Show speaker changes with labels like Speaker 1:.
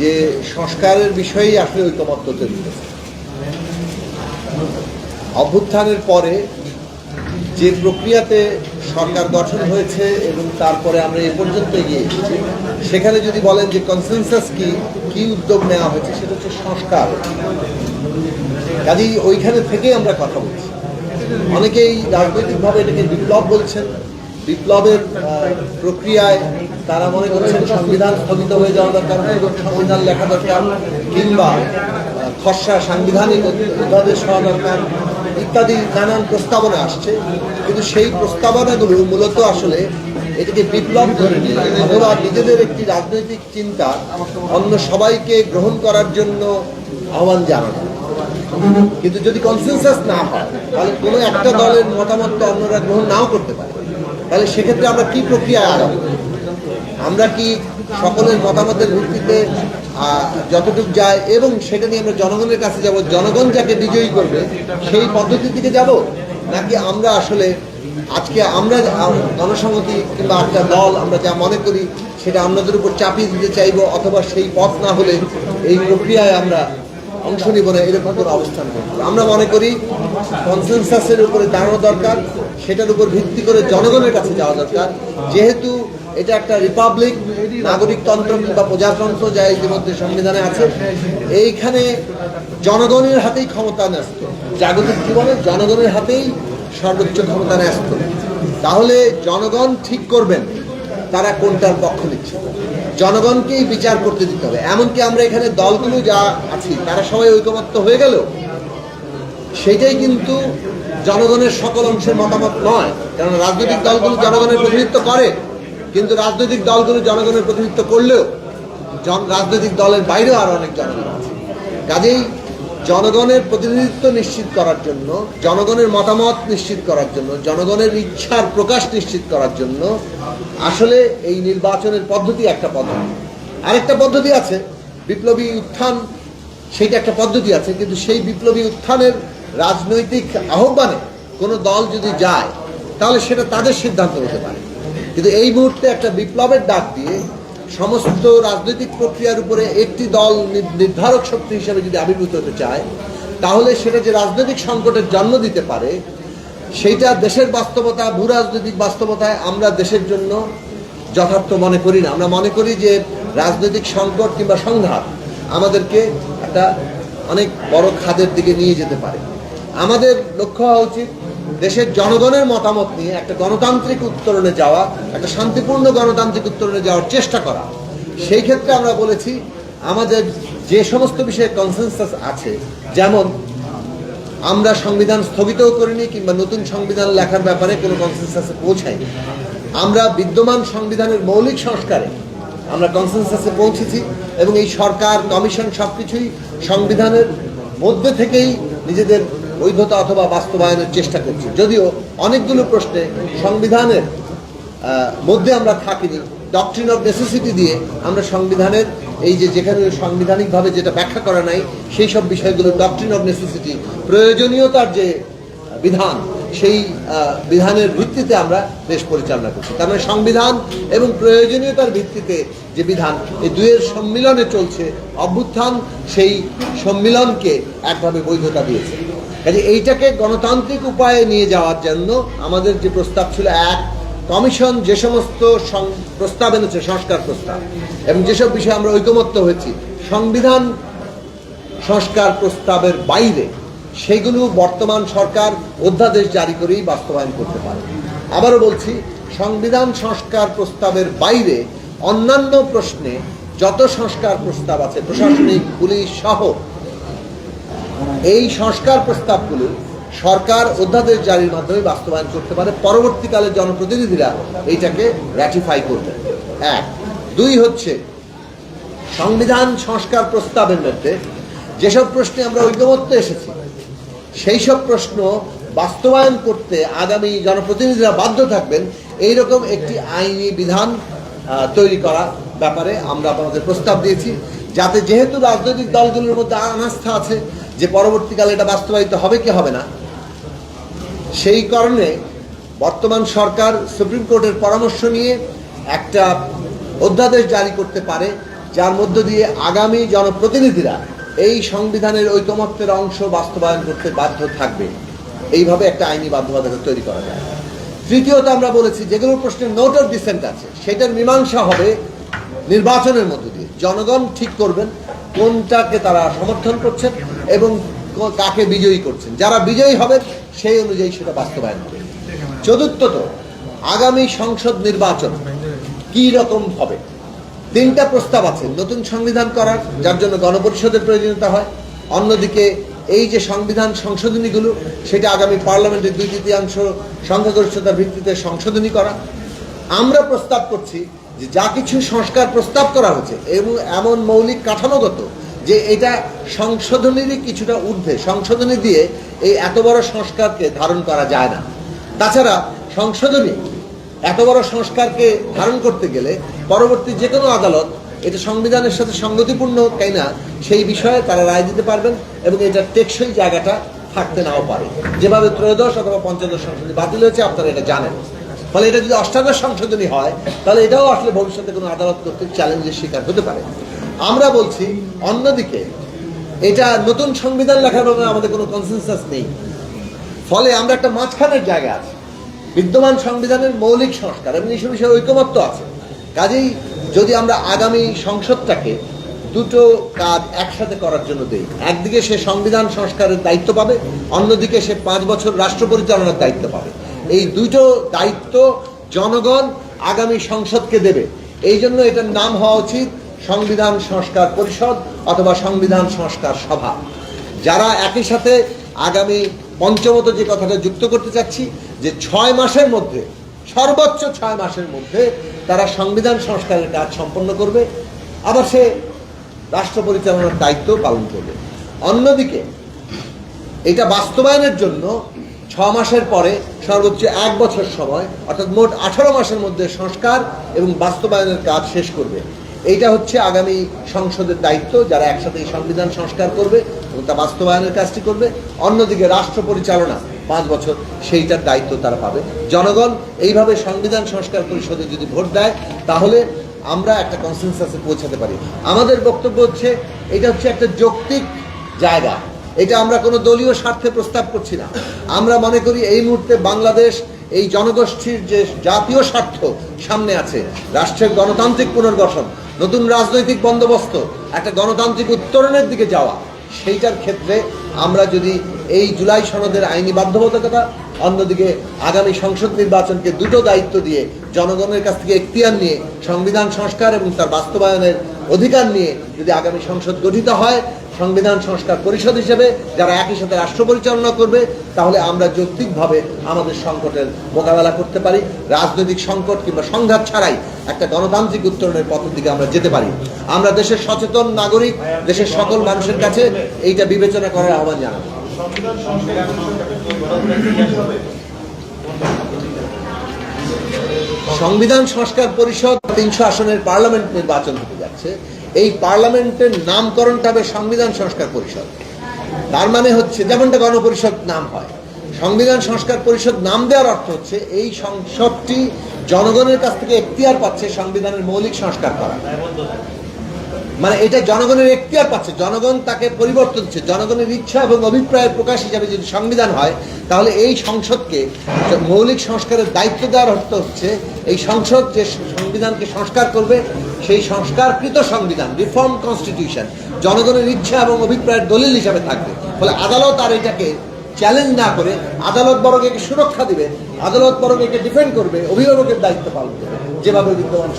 Speaker 1: যে সংস্কারের বিষয়েই আসলে ঐকমত্য তৈরি হয়েছে। অভ্যুত্থানের পরে যে প্রক্রিয়াতে সরকার গঠন হয়েছে এবং তারপরে আমরা এ পর্যন্ত এগিয়ে এসেছি, সেখানে যদি বলেন যে কনসেনসাস কি কি উদ্যোগ নেওয়া হয়েছে, সেটা হচ্ছে সংস্কার। কাজেই ওইখানে থেকেই আমরা কথা বলছি। অনেকেই রাজনৈতিকভাবে এটাকে বিপ্লব বলছেন। বিপ্লবের প্রক্রিয়ায় তারা মনে করছেন সংবিধান স্থগিত হয়ে যাওয়া দরকার সংবিধান লেখা দরকার, কিংবা খসড়া সাংবিধানিক অধ্যাদেশ হওয়া দরকার, ইত্যাদি নানান প্রস্তাবনা আসছে। কিন্তু সেই প্রস্তাবনাগুলো মূলত আসলে এটাকে বিপ্লব ধরে অথবা নিজেদের একটি রাজনৈতিক চিন্তা অন্য সবাইকে গ্রহণ করার জন্য আহ্বান জানানো কিন্তু যদি কনসেনসাস না হয়, তাহলে কোনো একটা দলের মতামত অন্যরা গ্রহণ নাও করতে পারে। তাহলে সেক্ষেত্রে আমরা কি প্রক্রিয়ায় আগাবো? আমরা কি সকলের মতামতের ভিত্তিতে যতটুকু যায় এবং সেটা নিয়ে আমরা জনগণের কাছে যাব, জনগণ যাকে বিজয়ী করবে, সেই পদ্ধতির দিকে যাব? নাকি আমরা আসলে আজকে আমরা জনসম্মতি কিংবা একটা দল আমরা যা মনে করি, সেটা আমাদের উপর চাপিয়ে দিতে চাইব, অথবা সেই পথ না হলে এই প্রক্রিয়ায় আমরা অংশ নিব না, এরকম কোনো অবস্থান নেই। আমরা মনে করি কনসেনসাসের উপরে দাঁড়ানো দরকার, সেটার উপর ভিত্তি করে জনগণের কাছে যাওয়া দরকার। যেহেতু এটা একটা রিপাবলিক নাগরিকতন্ত্র কিংবা প্রজাতন্ত্র যা ইতিমধ্যে সংবিধানে আছে, এইখানে জনগণের হাতেই ক্ষমতা ন্যস্ত। জাগতিক জীবনে জনগণের হাতেই সর্বোচ্চ ক্ষমতা ন্যস্ত। তাহলে জনগণ ঠিক করবেন, তারা কোনটার পক্ষ নিচ্ছে? জনগণকেই বিচার করতে দিতে হবে। এমনকি আমরা এখানে দলগুলো যা আছি, তারা সবাই ঐকমত্য হয়ে গেল। সেটাই কিন্তু জনগণের সকল অংশের মতামত নয়। কারণ রাজনৈতিক দলগুলো জনগণের প্রতিনিধিত্ব করে, কিন্তু রাজনৈতিক দলগুলো জনগণের প্রতিনিধিত্ব করলেও জন রাজনৈতিক দলের বাইরেও আরও অনেক জনগণ আছে। কাজেই জনগণের প্রতিনিধিত্ব নিশ্চিত করার জন্য, জনগণের মতামত নিশ্চিত করার জন্য, জনগণের ইচ্ছার প্রকাশ নিশ্চিত করার জন্য আসলে এই নির্বাচনের পদ্ধতি একটা পদ্ধতি। আরেকটা পদ্ধতি আছে, বিপ্লবী উত্থান, সেইটা একটা পদ্ধতি আছে, কিন্তু সেই বিপ্লবী উত্থানের রাজনৈতিক আহ্বানে কোনো দল যদি যায়, তাহলে সেটা তাদের সিদ্ধান্ত হতে পারে। কিন্তু এই মুহূর্তে একটা বিপ্লবের ডাক দিয়ে সমস্ত রাজনৈতিক প্রক্রিয়ার উপরে একটি দল নির্ধারক শক্তি হিসেবে যদি আবির্ভূত হতে চায়, তাহলে সেটা যে রাজনৈতিক সংকটের জন্ম দিতে পারে সেইটা দেশের বাস্তবতা, ভূ রাজনৈতিক বাস্তবতায় আমরা দেশের জন্য যথার্থ মনে করি না। আমরা মনে করি যে রাজনৈতিক সংকট কিংবা সংঘাত আমাদেরকে একটা অনেক বড় খাদের দিকে নিয়ে যেতে পারে। আমাদের লক্ষ্য হওয়া উচিত দেশের জনগণের মতামত নিয়ে একটা গণতান্ত্রিক উত্তরণে যাওয়া, একটা শান্তিপূর্ণ গণতান্ত্রিক উত্তরণে যাওয়ার চেষ্টা করা। সেই ক্ষেত্রে আমরা বলেছি, আমাদের যে সমস্ত বিষয়ে কনসেনসাস আছে, যেমন আমরা সংবিধান স্থগিতও করিনি কিংবা নতুন সংবিধান লেখার ব্যাপারে কোনো কনসেনসাসে পৌঁছাইনি আমরা বিদ্যমান সংবিধানের মৌলিক সংস্কারে আমরা কনসেনসাসে পৌঁছেছি এবং এই সরকার, কমিশন সব কিছুই সংবিধানের মধ্যে থেকেই নিজেদের বৈধতা অথবা বাস্তবায়নের চেষ্টা করছি। যদিও অনেকগুলো প্রশ্নে সংবিধানের মধ্যে আমরা থাকিনি ডকট্রিন অফ নেসেসিটি দিয়ে আমরা সংবিধানের এই যে যেখানে সাংবিধানিকভাবে যেটা ব্যাখ্যা করা নাই, সেই সব বিষয়গুলো ডকট্রিন অফ নেসেসিটি প্রয়োজনীয়তার যে বিধান, সেই বিধানের ভিত্তিতে আমরা দেশ পরিচালনা করছি। তার মানে সংবিধান এবং প্রয়োজনীয়তার ভিত্তিতে যে বিধান, এই দুয়ের সম্মিলনে চলছে, অভ্যুত্থান সেই সম্মিলনকে একভাবে বৈধতা দিয়েছে। কাজে এইটাকে গণতান্ত্রিক উপায়ে নিয়ে যাওয়ার জন্য আমাদের যে প্রস্তাব ছিল এক কমিশন যে সমস্ত প্রস্তাব এনেছে, সংস্কার প্রস্তাব, এবং যেসব বিষয়ে আমরা ঐকমত্য হয়েছি, সংবিধান সংস্কার প্রস্তাবের বাইরে সেগুলো বর্তমান সরকার অধ্যাদেশ জারি করেই বাস্তবায়ন করতে পারে। আবারও বলছি, সংবিধান সংস্কার প্রস্তাবের বাইরে অন্যান্য প্রশ্নে যত সংস্কার প্রস্তাব আছে, প্রশাসনিক, পুলিশ সহ, এই সংস্কার প্রস্তাবগুলো সরকার অধ্যাদেশ জারির মাধ্যমে বাস্তবায়ন করতে পারে। পরবর্তীকালে জনপ্রতিনিধিরা এইটাকে র্যাটিফাই করবে এক। দুই হচ্ছে, সংবিধান সংস্কার প্রস্তাবের মধ্যে যেসব প্রশ্নে আমরা ঐক্যমত্য এসেছি সেই সব প্রশ্ন বাস্তবায়ন করতে আগামী জনপ্রতিনিধিরা বাধ্য থাকবেন। এই রকম একটি আইনি বিধান তৈরি করা ব্যাপারে আমরা আমাদের প্রস্তাব দিয়েছি। যাতে যেহেতু রাজনৈতিক দলগুলোর মধ্যে আনাস্থা আছে, যে পরবর্তীকালে এটা বাস্তবায়িত হবে কি হবে না সেই কারণে বর্তমান সরকার সুপ্রিম কোর্টের পরামর্শ নিয়ে একটা অধ্যাদেশ জারি করতে পারে, যার মধ্য দিয়ে আগামী জনপ্রতিনিধিরা এই সংবিধানের ঐকমত্যের অংশ বাস্তবায়ন করতে বাধ্য থাকবে। এইভাবে একটা আইনি বাধ্যবাধকতা তৈরি করা যায়। তৃতীয়ত আমরা বলেছি, যেগুলো প্রশ্নে নোট অফ ডিসেন্ট আছে, সেটার মীমাংসা হবে নির্বাচনের মধ্য দিয়ে। জনগণ ঠিক করবেন কোনটাকে তারা সমর্থন করছেন এবং কাকে বিজয়ী করছেন। যারা বিজয়ী হবেন সেই অনুযায়ী সেটা বাস্তবায়ন হবে। চতুর্থত, আগামী সংসদ নির্বাচন কি রকম হবে? তিনটা প্রস্তাব আছে, নতুন সংবিধান করার, যার জন্য গণপরিষদের প্রয়োজনীয়তা হয়। অন্যদিকে এই যে সংবিধান সংশোধনীগুলো, সেটা আগামী পার্লামেন্টের দুই তৃতীয়াংশ সংখ্যাগরিষ্ঠতার ভিত্তিতে সংশোধনী করা। আমরা প্রস্তাব করছি যে যা কিছু সংস্কার প্রস্তাব করা হচ্ছে এবং এমন মৌলিক কাঠামোগত যে এটা সংশোধনীরই কিছুটা ঊর্ধ্বে। সংশোধনী দিয়ে এই এত বড় সংস্কারকে ধারণ করা যায় না। তাছাড়া সংশোধনী এত বড় সংস্কারকে ধারণ করতে গেলে পরবর্তী যে কোনো আদালত এটা সংবিধানের সাথে সংগতিপূর্ণ তাই না, সেই বিষয়ে তারা রায় দিতে পারবেন এবং এটা টেকসই জায়গাটা থাকতে নাও পারে। যেভাবে ত্রয়োদশ অথবা পঞ্চদশ সংশোধনী বাতিল হয়েছে, আপনারা এটা জানেন। ফলে এটা যদি অষ্টাদশ সংশোধনী হয়, তাহলে এটাও আসলে ভবিষ্যতে কোনো আদালত কর্তৃক চ্যালেঞ্জের শিকার হতে পারে। আমরা বলছি, অন্যদিকে, এটা নতুন সংবিধান লেখার ব্যাপারে আমাদের কোনো কনসেনসাস নেই। ফলে আমরা একটা মাঝখানের জায়গা আছে। বিদ্যমান সংবিধানের মৌলিক সংস্কার এবং এইসব বিষয়ে ঐকমত্য আছে। কাজেই যদি আমরা আগামী সংসদটাকে দুটো কাজ একসাথে করার জন্য দেই, একদিকে সে সংবিধান সংস্কারের দায়িত্ব পাবে, অন্যদিকে সে পাঁচ বছর রাষ্ট্র পরিচালনার দায়িত্ব পাবে। এই দুটো দায়িত্ব জনগণ আগামী সংসদকে দেবে। এই জন্য এটার নাম হওয়া উচিত সংবিধান সংস্কার পরিষদ অথবা সংবিধান সংস্কার সভা। যারা একই সাথে আগামী পঞ্চমত যে কথাটা যুক্ত করতে চাচ্ছি, যে ছয় মাসের মধ্যে, সর্বোচ্চ ছয় মাসের মধ্যে তারা সংবিধান সংস্কারের কাজ সম্পন্ন করবে, আবার সে রাষ্ট্র পরিচালনার দায়িত্ব পালন করবে। অন্যদিকে, এটা বাস্তবায়নের জন্য ছ মাসের পরে সর্বোচ্চ এক বছর সময়, অর্থাৎ মোট আঠারো মাসের মধ্যে সংস্কার এবং বাস্তবায়নের কাজ শেষ করবে। এইটা হচ্ছে আগামী সংসদের দায়িত্ব, যারা একসাথে এই সংবিধান সংস্কার করবে এবং তা বাস্তবায়নের কাজটি করবে। অন্যদিকে রাষ্ট্র পরিচালনা, পাঁচ বছর, সেইটার দায়িত্ব তারা পাবে। জনগণ এইভাবে সংবিধান সংস্কার পরিষদে যদি ভোট দেয়, তাহলে আমরা একটা কনসেনসাসে পৌঁছাতে পারি। আমাদের বক্তব্য হচ্ছে, এটা হচ্ছে একটা যৌক্তিক জায়গা। এটা আমরা কোনো দলীয় স্বার্থে প্রস্তাব করছি না। আমরা মনে করি এই মুহূর্তে বাংলাদেশ এই জনগোষ্ঠীর যে জাতীয় স্বার্থ সামনে আছে, রাষ্ট্রের গণতান্ত্রিক পুনর্গঠন নতুন রাজনৈতিক বন্দোবস্ত, একটা গণতান্ত্রিক উত্তরণের দিকে যাওয়া, সেইটার ক্ষেত্রে আমরা যদি এই জুলাই সনদের আইনি বাধ্যবাধকতা, অন্যদিকে আগামী সংসদ নির্বাচনকে দুটো দায়িত্ব দিয়ে জনগণের কাছ থেকে এখতিয়ার নিয়ে সংবিধান সংস্কার এবং তার বাস্তবায়নের অধিকার নিয়ে যদি আগামী সংসদ গঠিত হয়, সংবিধান সংস্কার পরিষদ হিসেবে যারা একই সাথে রাষ্ট্র পরিচালনা করবে, তাহলে আমরা যৌক্তিকভাবে আমাদের সংকটের মোকাবেলা করতে পারি। রাজনৈতিক সংকট কিংবা সংঘাত ছাড়াই একটা গণতান্ত্রিক উত্তরণের পথের দিকে আমরা যেতে পারি। আমরা দেশের সচেতন নাগরিক, দেশের সকল মানুষের কাছে এইটা বিবেচনা করার আহ্বান জানাব।
Speaker 2: সংবিধান সংস্কার
Speaker 1: পরিষদ তিনশো আসনের পার্লামেন্ট নির্বাচন হতে যাচ্ছে। এই পার্লামেন্টের নামকরণটা হবে সংবিধান সংস্কার পরিষদ। তার মানে হচ্ছে, যেমনটা গণপরিষদ নাম হয়, সংবিধান সংস্কার পরিষদ নাম দেওয়ার অর্থ হচ্ছে এই সংসদটি জনগণের কাছ থেকে এখতিয়ার পাচ্ছে সংবিধানের মৌলিক সংস্কার করা। মানে এটা জনগণের এখতিয়ার পাচ্ছে। জনগণ তাকে পরিবর্তন দিচ্ছে। জনগণের ইচ্ছা এবং অভিপ্রায়ের প্রকাশ হিসাবে যদি সংবিধান হয়, তাহলে এই সংসদকে মৌলিক সংস্কারের দায়িত্ব দেওয়ার অর্থ হচ্ছে, এই সংসদ যে সংবিধানকে সংস্কার করবে, সেই সংস্কারকৃত সংবিধান রিফর্ম কনস্টিটিউশন জনগণের ইচ্ছা এবং অভিপ্রায়ের দলিল হিসাবে থাকবে। ফলে আদালত আর এটাকে চ্যালেঞ্জ না করে, আদালত বরং একে সুরক্ষা দিবে, আদালত বরং একে ডিফেন্ড করবে, অভিভাবকের দায়িত্ব পালন করবে, যেভাবে বিদ্যমান